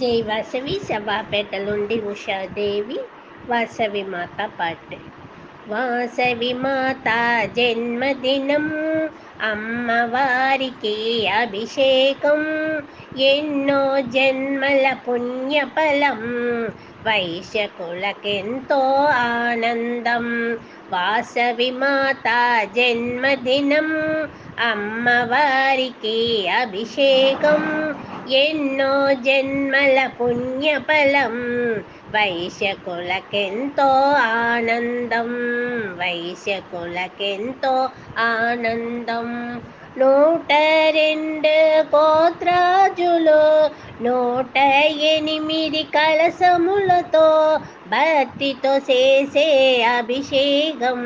జై వాసవి సభాపేట నుండి ఉషాదేవి వాసవి మాత పాట. వాసవి మాత జన్మదినం అమ్మవారికి అభిషేకం ఎన్నో జన్మల పుణ్యఫలం వైశ్యకులకెంతో ఆనందం. వాసవి మాత జన్మదినం అమ్మవారికి అభిషేకం ఎన్నో జన్మల పుణ్యఫలం. వైశ్యకులకెంతో ఆనందం. వైశ్యకులకెంతో ఆనందం. నూట రెండు గోత్రాజులు నూట ఎనిమిది కలసములతో భక్తితో చేసే అభిషేకం.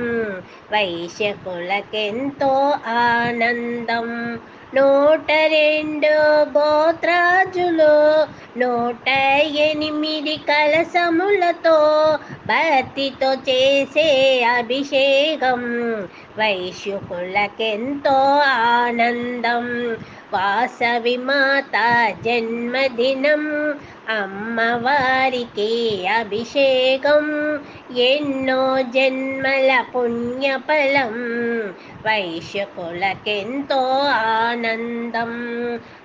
వైశ్యకులకెంతో ఆనందం. నూట రెండు గోత్రాజులు నూట ఎనిమిది కలసములతో భక్తితో చేసే అభిషేకం. వైశ్యుకులకెంతో ఆనందం. వాసవి మాత జన్మదినం. అమ్మవారికి అభిషేకం. ఎన్నో జన్మల పుణ్యఫలం. వైశ్యకులకెంతో ఆనందం.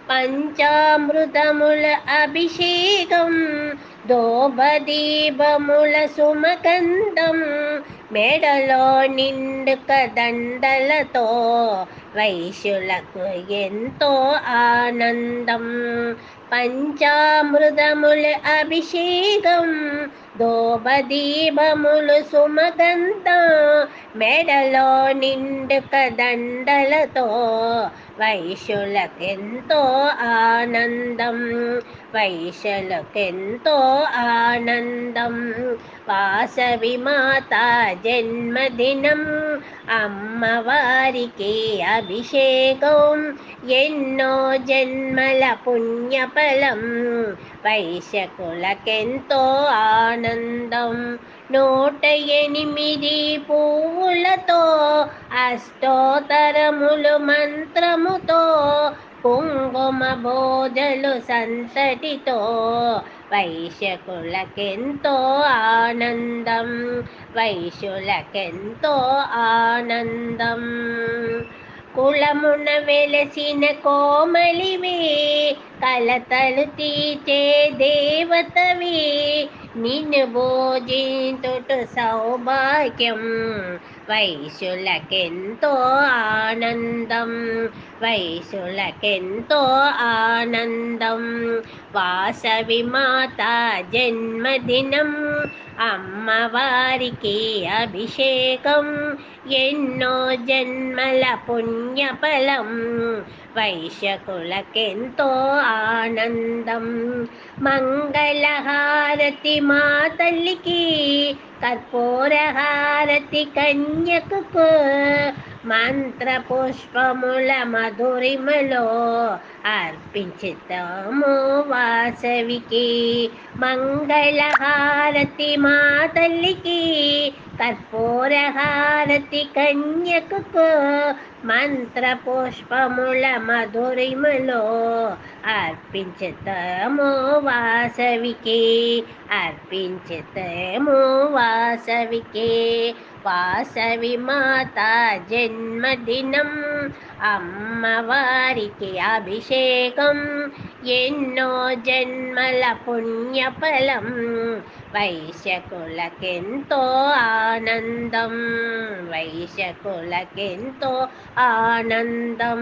పంచామృతముల అభిషేకం దోబదీపముల సుమకందం మెడలో నిండుక దండలతో వైశ్యులకు ఎంతో ఆనందం. పంచామృతముల అభిషేకం దోబదీపములు సుమగంధం మెడలో నిండుక దండలతో వైశ్యులకెంతో ఆనందం. వైశలకెంతో ఆనందం. వాసవి మాత జన్మదినం అమ్మవారికి అభిషేకం ఎన్నో జన్మల పుణ్యఫలం. వైశకులకెంతో ఆనందం. నూట ఎనిమిది పువ్వులతో అష్టోతరములు మంత్రముతో కుంకుమ భోజలు సంతటితో వైశ్యకులకెంతో ఆనందం వైశ్యులకెంతో ఆనందం. కులమున వెలసిన కోమలివి కలతలు తీచే దేవతవి. నిన్ను భోజింతుట సౌభాగ్యం వైశ్యులకెంతో ఆనందం. వైశులకెంతో ఆనందం. వాసవి మాత జన్మదినం. అమ్మవారికి అభిషేకం. ఎన్నో జన్మల పుణ్యఫలం. వైశకులకెంతో ఆనందం. మంగళహారతి మా తల్లికి. కర్పూరహారతి కన్యకు మంత్రపుష్పముల మధురిమలో అర్పించుతాము వాసవికి. మంగళహారతి మా తల్లికి కర్పూరహారతి కన్యకు మంత్రపుష్పముల మధురిమలో అర్పించుతాము వాసవికి అర్పించుతాము వాసవికి. వాసవి మాత జన్మదినం అమ్మవారికి అభిషేకం. ఎన్నో జన్మల పుణ్యఫలం వైశ్యకులకెంతో ఆనందం. వైశ్యకులకెంతో ఆనందం